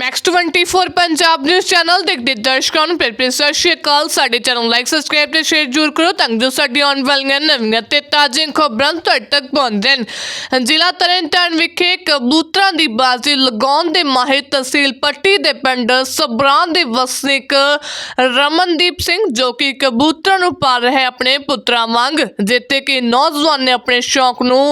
Max 24 Punjab news channel ਦੇਖਦੇ ਦਰਸ਼ਕਾਂ ਨੂੰ। ਪਿਆਰ ਭਰੀ ਸਤਿ ਸ਼੍ਰੀ ਅਕਾਲ। ਸਾਡੇ ਚੈਨਲ ਲਾਈਕ ਸਬਸਕ੍ਰਾਈਬ ਤੇ ਸ਼ੇਅਰ ਜ਼ਰੂਰ ਕਰੋ ਤਾਂ ਜੋ ਸਾਡੀ ਆਉਣ ਵਾਲੀਆਂ ਨਵੀਆਂ ਤੇ ਤਾਜ਼ੀਆਂ ਖਬਰਾਂ ਤੁਹਾਡੇ ਤੱਕ ਪਹੁੰਚਣ। ਜ਼ਿਲ੍ਹਾ ਤਰਨਤਾਰਨ ਵਿਖੇ ਕਬੂਤਰਾਂ ਦੀ ਬਾਜ਼ੀ ਲਗਾਉਣ ਦੇ ਮਾਹਿਰ ਤਹਿਸੀਲ ਪੱਟੀ ਦੇ ਪਿੰਡ ਸਬਰਾਂ ਦੇ ਵਸਨੀਕ ਰਮਨਦੀਪ ਸਿੰਘ ਜੋ ਕਿ ਕਬੂਤਰਾਂ ਨੂੰ ਪਾਲ ਰਹੇ ਆਪਣੇ ਪੁੱਤਰਾਂ ਵਾਂਗ ਜਿੱਤੇ ਕਿ ਨੌਜਵਾਨ ਨੇ ਆਪਣੇ ਸ਼ੌਕ ਨੂੰ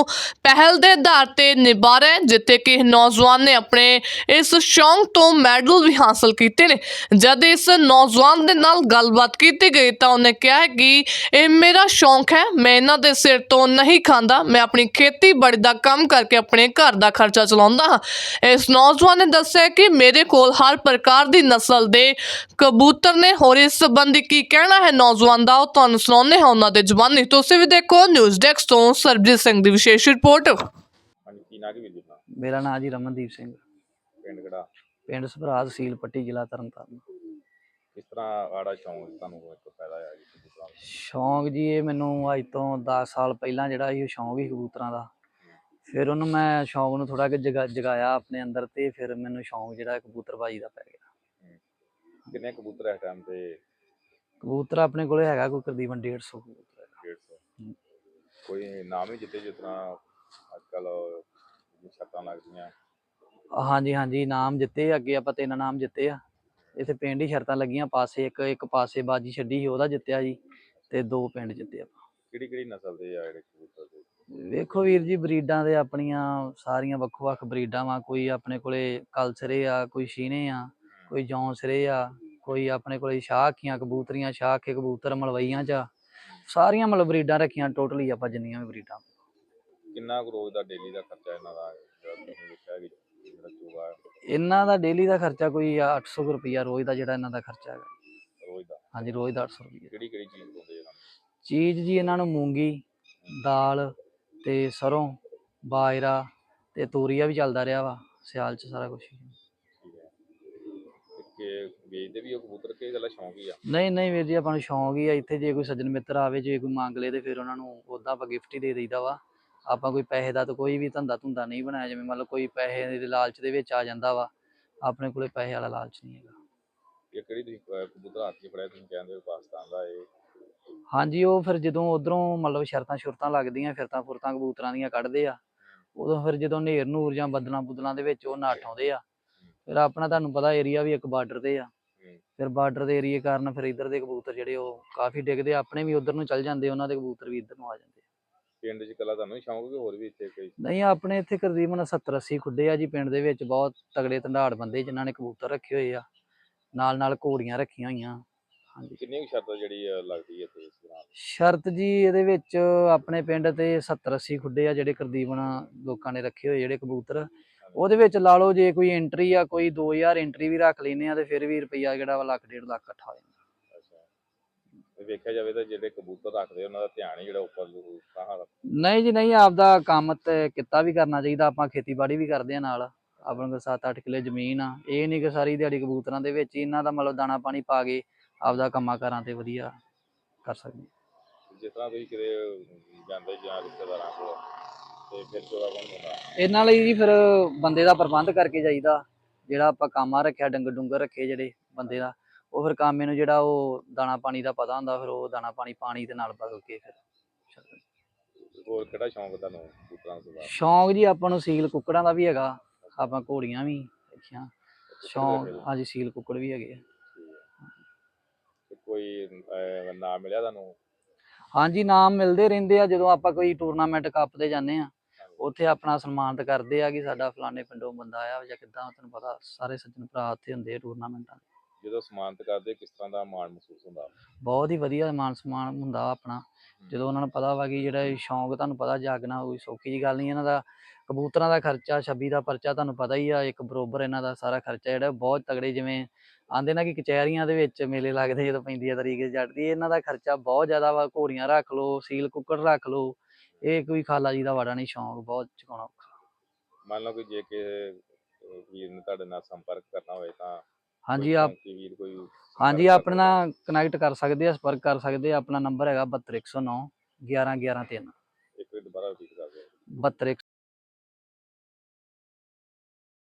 ਪਹਿਲ ਦੇ ਆਧਾਰ ਤੇ ਨਿਭਾ ਰਿਹਾ ਹੈ, ਜਿੱਥੇ ਕਿ ਨੌਜਵਾਨ ਨੇ ਆਪਣੇ ਇਸ ਸ਼ੌਂਕ ਤੋਂ ਮੈਡਲ ਵੀ ਹਾਸਲ ਕੀਤੇ ਨੇ। ਜਦ ਇਸ ਨੌਜਵਾਨ ਦੇ ਨਾਲ ਗੱਲਬਾਤ ਕੀਤੀ ਗਈ ਤਾਂ ਉਹਨੇ ਕਿਹਾ ਕਿ ਇਹ ਮੇਰਾ ਸ਼ੌਂਕ ਹੈ ਮੈਂ ਇਹਨਾਂ ਦੇ ਸਿਰ ਤੋਂ ਨਹੀਂ ਖਾਂਦਾ ਮੈਂ ਆਪਣੀ ਖੇਤੀਬਾੜੀ ਦਾ ਕੰਮ ਕਰਕੇ ਆਪਣੇ ਘਰ ਦਾ ਖਰਚਾ ਚਲਾਉਂਦਾ ਹਾਂ। ਇਸ ਨੌਜਵਾਨ ਨੇ ਦੱਸਿਆ ਕਿ ਮੇਰੇ ਕੋਲ ਹਰ ਪ੍ਰਕਾਰ ਦੀ ਨਸਲ ਦੇ ਕਬੂਤਰ ਨੇ ਹੋਰ ਇਸ ਸੰਬੰਧੀ ਕੀ ਕਹਿਣਾ ਹੈ ਨੌਜਵਾਨ ਦਾ ਉਹ ਤੁਹਾਨੂੰ ਸੁਣਾਉਂਦੇ ਹਾਂ ਉਹਨਾਂ ਦੇ ਜ਼ੁਬਾਨੀ। ਤੁਸੀਂ ਵੀ ਦੇਖੋ ਨਿਊਜ਼ ਡੈਸਕ ਤੋਂ ਸਰਬਜੀਤ ਸਿੰਘ ਦੀ ਵਿਸ਼ੇਸ਼ ਰਿਪੋਰਟ। ਹਾਂਜੀ ਕੀ ਨਾਂ ਕੀ ਵੀਰ ਜੀ ਆਪਣਾ? ਮੇਰਾ ਨਾਮ ਜੀ ਰਮਨਦੀਪ ਸਿੰਘ। ਪਿੰਡ ਸਭਰਾ ਤਹਿਸੀਲ ਪੱਟੀ ਜ਼ਿਲ੍ਹਾ ਤਰਨਤਾਰਨ। ਕਿਸ ਤਰ੍ਹਾਂ ਆੜਾ ਸ਼ੌਂਕ ਤੁਹਾਨੂੰ ਇੱਕ ਪੈਦਾ ਆ ਜੀ? ਸ਼ੌਂਕ ਜੀ ਇਹ ਮੈਨੂੰ ਅੱਜ ਤੋਂ 10 ਸਾਲ ਪਹਿਲਾਂ ਜਿਹੜਾ ਇਹ ਸ਼ੌਂਕ ਸੀ ਕਬੂਤਰਾਂ ਦਾ। ਫਿਰ ਉਹਨੂੰ ਮੈਂ ਸ਼ੌਂਕ ਨੂੰ ਥੋੜਾ ਕਿ ਜਗਾ ਜਗਾਇਆ ਆਪਣੇ ਅੰਦਰ ਤੇ ਫਿਰ ਮੈਨੂੰ ਸ਼ੌਂਕ ਜਿਹੜਾ ਕਬੂਤਰਬਾਜੀ ਦਾ ਪੈ ਗਿਆ। ਕਿੰਨੇ ਕਬੂਤਰ ਇਸ ਟਾਈਮ ਤੇ? ਕਬੂਤਰ ਆਪਣੇ ਕੋਲੇ ਹੈਗਾ ਕੋਈ ਤਕਰੀਬਨ 150 ਕਬੂਤਰ ਹੈਗਾ। 150 ਕੋਈ ਨਾਮ ਹੀ ਜਿੱਤੇ ਜਿਸ ਤਰ੍ਹਾਂ ਅੱਜ ਕੱਲ ਛੱਤਾਂ ਲੱਗਦੀਆਂ। ਹਾਂਜੀ ਹਾਂਜੀ ਨਾਮ ਜਿੱਤੇ ਆ, ਅੱਗੇ ਆਪਾਂ ਤਿੰਨ ਨਾਮ ਜਿੱਤੇ ਆ। ਇੱਥੇ ਪਿੰਡ ਹੀ ਸ਼ਰਤਾਂ ਲੱਗੀਆਂ ਪਾਸੇ ਇੱਕ ਇੱਕ ਪਾਸੇ ਬਾਜੀ ਛੱਡੀ ਸੀ ਉਹਦਾ ਜਿੱਤਿਆ ਜੀ ਤੇ ਦੋ ਪਿੰਡ ਜਿੱਤੇ ਆਪਾਂ। ਕਿਹੜੀ ਕਿਹੜੀ ਨਸਲ ਦੇ ਆ ਜਿਹੜੇ ਕਬੂਤਰ ਦੇ? ਵੇਖੋ ਵੀਰ ਜੀ ਬਰੀਡਾਂ ਦੇ ਆਪਣੀਆਂ ਸਾਰੀਆਂ ਵੱਖੋ ਵੱਖ ਬਰੀਡਾਂ ਵਾ ਕੋਈ ਆਪਣੇ ਕੋਲੇ ਕਲਸਰੇ ਆ ਕੋਈ ਸ਼ੀਨੇ ਆ ਕੋਈ ਜੌਂਸਰੇ ਆ ਕੋਈ ਆਪਣੇ ਕੋਲੇ ਸ਼ਾਖੀਆਂ ਕਬੂਤਰੀਆਂ ਸ਼ਾਖੇ ਕਬੂਤਰ ਮਲਵਈਆਂ ਚ ਆ। ਸਾਰੀਆਂ ਮਤਲਬ ਬਰੀਡਾਂ ਰੱਖੀਆਂ ਟੋਟਲੀ ਆਪਾਂ ਜਿੰਨੀਆਂ ਵੀ ਬਰੀਡਾਂ। ਕਿੰਨਾ ਕੁ ਰੋਜ਼ ਦਾ ਡੇਲੀ ਦਾ ਖਰਚਾ ਇਹਨਾਂ ਦਾ ਜਿਹੜਾ ਤੁਸੀਂ ਵੇਖਿਆ ਕਿ ਜਿਹੜਾ ਚੋਗਾ ਇਹਨਾਂ ਦਾ ਡੇਲੀ ਦਾ ਖਰਚਾ ਕੋਈ ਆ 800 ਕੁ ਰੁਪਈਆ ਰੋਜ਼ ਦਾ ਜਿਹੜਾ ਇਹਨਾਂ ਦਾ ਖਰਚਾ ਹੈਗਾ। ਰੋਜ਼ ਦਾ? ਹਾਂਜੀ ਰੋਜ਼ ਦਾ 800 ਰੁਪਈਆ। ਕਿਹੜੀ ਕਿਹੜੀ ਚੀਜ਼ ਪਾਉਂਦੇ ਇਹਨਾਂ ਚੀਜ਼ ਜੀ ਇਹਨਾਂ ਨੂੰ ਮੂੰਗੀ ਦਾਲ ਤੇ ਸਰੋਂ ਬਾਜਰਾ ਤੇ ਤੋਰੀਆ ਵੀ ਚੱਲਦਾ ਰਿਹਾ ਵਾ ਸਿਆਲ ਚ ਸਾਰਾ ਕੁਝ ਠੀਕ ਹੈ। ਤੇ ਕਿ ਵੇਚਦੇ ਵੀ ਉਹ ਕਬੂਤਰ ਕਿ ਗੱਲਾਂ ਸ਼ੌਂਕ ਹੀ ਆ? ਨਹੀਂ ਨਹੀਂ ਵੀਰ ਜੀ ਆਪਾਂ ਨੂੰ ਸ਼ੌਂਕ ਹੀ ਆ। ਇੱਥੇ ਜੇ ਕੋਈ ਸੱਜਣ ਮਿੱਤਰ ਆਵੇ ਜੇ ਕੋਈ ਮੰਗ ਲੇ ਤੇ ਫਿਰ ਉਹਨਾਂ ਨੂੰ ਉਦਾਂ ਆਪਾਂ ਗਿਫਟ ਹੀ ਦੇ ਦਈਦਾ ਵਾ। ਆਪਾਂ ਕੋਈ ਪੈਸੇ ਦਾ ਤਾਂ ਕੋਈ ਵੀ ਧੰਦਾ ਧੁੰਦਾ ਨਹੀਂ ਬਣਾਇਆ ਜਿਵੇਂ ਮੰਨ ਲਓ ਕੋਈ ਪੈਸੇ ਦੇ ਲਾਲਚ ਦੇ ਵਿੱਚ ਆ ਜਾਂਦਾ ਵਾ ਆਪਣੇ ਕੋਲੇ ਪੈਸੇ ਵਾਲਾ ਲਾਲਚ ਨਹੀਂ ਹੈਗਾ। ਇਹ ਕਿਹੜੀ ਤੁਸੀਂ ਅਹ, ਕਬੂਤਰ ਹੱਥ 'ਚ ਫੜਿਆ ਤੁਸੀਂ ਕਹਿੰਦੇ ਹੋ ਪਾਕਿਸਤਾਨ ਦਾ ਇਹ? ਹਾਂਜੀ ਉਹ ਫਿਰ ਜਦੋਂ ਉਧਰੋਂ ਮਤਲਬ ਸ਼ਰਤਾਂ ਸ਼ੁਰਤਾਂ ਲੱਗਦੀਆਂ ਫਿਰਤਾਂ ਫੁਰਤਾਂ ਕਬੂਤਰਾਂ ਦੀਆਂ ਕੱਢਦੇ ਆ ਉਦੋਂ ਫਿਰ ਜਦੋਂ ਨੇਰ ਨੂਰ ਜਾਂ ਬੱਦਲਾਂ ਬੁੱਦਲਾਂ ਦੇ ਵਿੱਚ ਉਹ ਨੱਠ ਆਉਂਦੇ ਆ ਫਿਰ ਆਪਣਾ ਤੁਹਾਨੂੰ ਪਤਾ ਏਰੀਆ ਵੀ ਇੱਕ ਬਾਰਡਰ ਤੇ ਆ। ਫਿਰ ਬਾਰਡਰ ਦੇ ਏਰੀਏ ਕਾਰਨ ਫਿਰ ਇੱਧਰ ਦੇ ਕਬੂਤਰ ਜਿਹੜੇ ਉਹ ਕਾਫੀ ਡਿੱਗਦੇ ਆ, ਆਪਣੇ ਵੀ ਉਧਰ ਨੂੰ ਚੱਲ ਜਾਂਦੇ ਉਹਨਾਂ ਦੇ ਕਬੂਤਰ ਵੀ ਇੱਧਰ ਨੂੰ ਆ ਜਾਂਦੇ ਪਿੰਡ 'ਚ ਕੱਲਾ ਤੁਹਾਨੂੰ ਹੀ ਸ਼ੌਂਕ ਕਿ ਹੋਰ ਵੀ ਇੱਥੇ ਕੋਈ? ਨਹੀਂ ਆਪਣੇ ਇੱਥੇ ਤਕਰੀਬਨ 70 80 ਖੁੱਡੇ ਆ ਜੀ ਪਿੰਡ ਦੇ ਵਿੱਚ ਬਹੁਤ ਤਗੜੇ ਧੰਦਾੜ ਬੰਦੇ ਜਿਨ੍ਹਾਂ ਨੇ ਕਬੂਤਰ ਰੱਖੇ ਹੋਏ ਆ। ਨਾਲ ਨਾਲ ਘੋੜੀਆਂ ਰੱਖੀਆਂ ਹੋਈਆਂ ਹਾਂਜੀ। ਕਿੰਨੀ ਕੁ ਸ਼ਰਤ ਜਿਹੜੀ ਅਹ, ਲੱਗਦੀ ਹੈ ਤੇ ਇਸ ਸ਼ਰਤ ਜੀ ਇਹਦੇ ਵਿੱਚ ਆਪਣੇ ਪਿੰਡ ਤੇ 70 80 ਖੁੱਡੇ ਆ ਜਿਹੜੇ ਤਕਰੀਬਨ ਲੋਕਾਂ ਨੇ ਰੱਖੇ ਹੋਏ ਜਿਹੜੇ ਕਬੂਤਰ। ਉਹਦੇ ਵਿੱਚ ਲਾ ਲਓ ਜੇ ਕੋਈ ਐਂਟਰੀ ਆ ਕੋਈ 2000 ਐਂਟਰੀ ਵੀ ਰੱਖ ਲੈਨੇ ਆ ਤੇ ਫਿਰ ਵੀ ਰੁਪਈਆ ਜਿਹੜਾ ਵਾ ਲੱਖ ਡੇਢ ਲੱਖ ਇਕੱਠਾ ਹੋ ਜਾਂਦਾ। ਵੇਖਿਆ ਜਾਵੇ ਤਾਂ ਜਿਹੜੇ ਕਬੂਤਰ ਰੱਖਦੇ ਉਹਨਾਂ ਦਾ ਧਿਆਨ ਹੀ ਜਿਹੜਾ ਉੱਪਰ ਕਹਾਂ ਨਹੀਂ ਜੀ ਨਹੀਂ ਆਪਦਾ ਕੰਮ ਤੇ ਕਿੱਤਾ ਵੀ ਕਰਨਾ ਚਾਹੀਦਾ ਆਪਾਂ ਖੇਤੀਬਾੜੀ ਵੀ ਕਰਦੇ ਆ ਨਾਲ। ਆਪਣੇ ਕੋਲ 7-8 ਕਿੱਲੇ ਜ਼ਮੀਨ ਆ। ਇਹ ਨਹੀਂ ਕਿ ਸਾਰੀ ਦਿਹਾੜੀ ਕਬੂਤਰਾਂ ਦੇ ਵਿੱਚ ਹੀ ਇਹਨਾਂ ਦਾ ਮਤਲਬ ਦਾਣਾ ਪਾਣੀ ਪਾ ਕੇ ਆਪਦਾ ਕੰਮਾਂ ਕਾਰਾਂ ਤੇ ਵਧੀਆ ਕਰ ਸਕਦੇ। ਜਿਸ ਤਰ੍ਹਾਂ ਤੁਸੀਂ ਕਿਤੇ ਜਾਂਦੇ ਜਾਂ ਰਿਸ਼ਤੇਦਾਰਾਂ ਕੋਲ ਤੇ ਫਿਰ ਚੋਗਾ ਕੌਣ ਹੁੰਦਾ ਇਹਨਾਂ ਲਈ ਜੀ ਫਿਰ ਬੰਦੇ ਦਾ ਪ੍ਰਬੰਧ ਕਰਕੇ ਜਾਈਦਾ ਜਿਹੜਾ ਆਪਾਂ ਕਾਮਾ ਰੱਖਿਆ ਡੰਗਰ ਡੁੰਗਰ ਰੱਖੇ ਜਿਹੜੇ ਬੰਦੇ ਦਾ। ਉਹ ਫਿਰ ਕਾਮੇ ਨੂੰ ਜਿਹੜਾ ਉਹ ਦਾਣਾ ਪਾਣੀ ਦਾ ਪਤਾ ਹੁੰਦਾ ਫਿਰ ਉਹ ਦਾਣਾ ਪਾਣੀ ਪਾਣੀ ਦੇ ਨਾਲ ਬਦਲ ਕੇ ਫਿਰ। ਹੋਰ ਕਿਹੜਾ ਸ਼ੌਂਕ ਤੁਹਾਨੂੰ ਕਬੂਤਰਾਂ ਤੋਂ ਬਾਅਦ? ਸ਼ੌਂਕ ਜੀ ਆਪਾਂ ਨੂੰ ਸੀਲ ਕੁੱਕੜਾਂ ਦਾ ਵੀ ਹੈਗਾ ਆਪਾਂ ਘੋੜੀਆਂ ਵੀ ਰੱਖੀਆਂ ਸ਼ੌਂਕ ਹਾਂਜੀ ਸੀਲ ਕੁੱਕੜ ਵੀ ਹੈਗੇ ਆ। ਤੇ ਕੋਈ ਅਹ, ਨਾਮ ਮਿਲਿਆ ਤੁਹਾਨੂੰ? ਹਾਂਜੀ ਨਾਮ ਮਿਲਦੇ ਰਹਿੰਦੇ ਆ ਜਦੋਂ ਆਪਾਂ ਕੋਈ ਟੂਰਨਾਮੈਂਟ ਕੱਪ ਤੇ ਜਾਂਦੇ ਆ ਉੱਥੇ ਆਪਣਾ ਸਨਮਾਨਿਤ ਕਰਦੇ ਆ ਕਿ ਸਾਡਾ ਫਲਾਣੇ ਪਿੰਡੋਂ ਬੰਦਾ ਆਇਆ ਜਾਂ ਕਿੱਦਾਂ ਤੁਹਾਨੂੰ ਪਤਾ ਸਾਰੇ ਸੱਜਣ ਭਰਾ ਉੱਥੇ ਹੁੰਦੇ ਆ ਟੂਰਨਾਮੈਂਟਾਂ ਦੇ ਜਦੋਂ ਸਮਾਨਤ ਕਰਦੇ ਕਿਸ ਤਰ੍ਹਾਂ ਦਾ ਮਾਣ ਮਹਿਸੂਸ ਹੁੰਦਾ? ਬਹੁਤ ਹੀ ਵਧੀਆ ਮਾਨ ਸਨਮਾਨ ਹੁੰਦਾ ਆਪਣਾ। ਜਦੋਂ ਉਹਨਾਂ ਨੂੰ ਪਤਾ ਵਾ ਕਿ ਜਿਹੜਾ ਇਹ ਸ਼ੌਂਕ ਤੁਹਾਨੂੰ ਪਤਾ ਜਾਗਣਾ ਕੋਈ ਸੌਖੀ ਜੀ ਗੱਲ ਨਹੀਂ ਇਹਨਾਂ ਦਾ ਕਬੂਤਰਾਂ ਦਾ ਖਰਚਾ 26 ਦਾ ਪਰਚਾ ਤੁਹਾਨੂੰ ਪਤਾ ਹੀ ਆ ਇੱਕ ਬਰੋਬਰ ਇਹਨਾਂ ਦਾ ਸਾਰਾ ਖਰਚਾ ਜਿਹੜਾ ਬਹੁਤ ਤਗੜੇ ਜਿਵੇਂ ਆਂਦੇ ਨਾ ਕਿ ਕਚਹਿਰੀਆਂ ਦੇ ਵਿੱਚ ਮੇਲੇ ਲੱਗਦੇ ਜਦੋਂ ਪੈਂਦੀ ਆ ਤਰੀਕ ਜੱਟ ਦੀ ਇਹਨਾਂ ਦਾ ਖਰਚਾ ਬਹੁਤ ਜ਼ਿਆਦਾ ਵਾ ਘੋੜੀਆਂ ਰੱਖ ਲਓ ਸੀਲ ਕੁੱਕੜ ਰੱਖ ਲਓ ਇਹ ਕੋਈ ਖਾਲਾ ਜੀ ਦਾ ਵਾੜਾ ਨਹੀਂ ਸ਼ੌਂਕ ਬਹੁਤ ਚੁਕਾਉਣਾ ਔਖਾ। ਮੰਨ ਲਓ ਕਿ ਜੇ ਅਹ, ਵੀਰ ਨੇ ਤੁਹਾਡੇ ਨਾਲ ਸੰਪਰਕ ਕਰਨਾ ਹੋਵੇ ਤਾਂ ਹਾਂਜੀ ਆਪ ਵੀਰ ਕੋਈ ਹਾਂਜੀ ਆਪਣੇ ਕਨੈਕਟ ਕਰ ਸਕਦੇ ਆ ਸੰਪਰਕ ਕਰ ਸਕਦੇ ਆ ਆਪਣਾ ਨੰਬਰ ਹੈਗਾ 72109 11113 ਇੱਕ ਵਾਰ ਦੁਬਾਰਾ ਰਿਪੀਟ ਕਰ ਦਿਓ। 72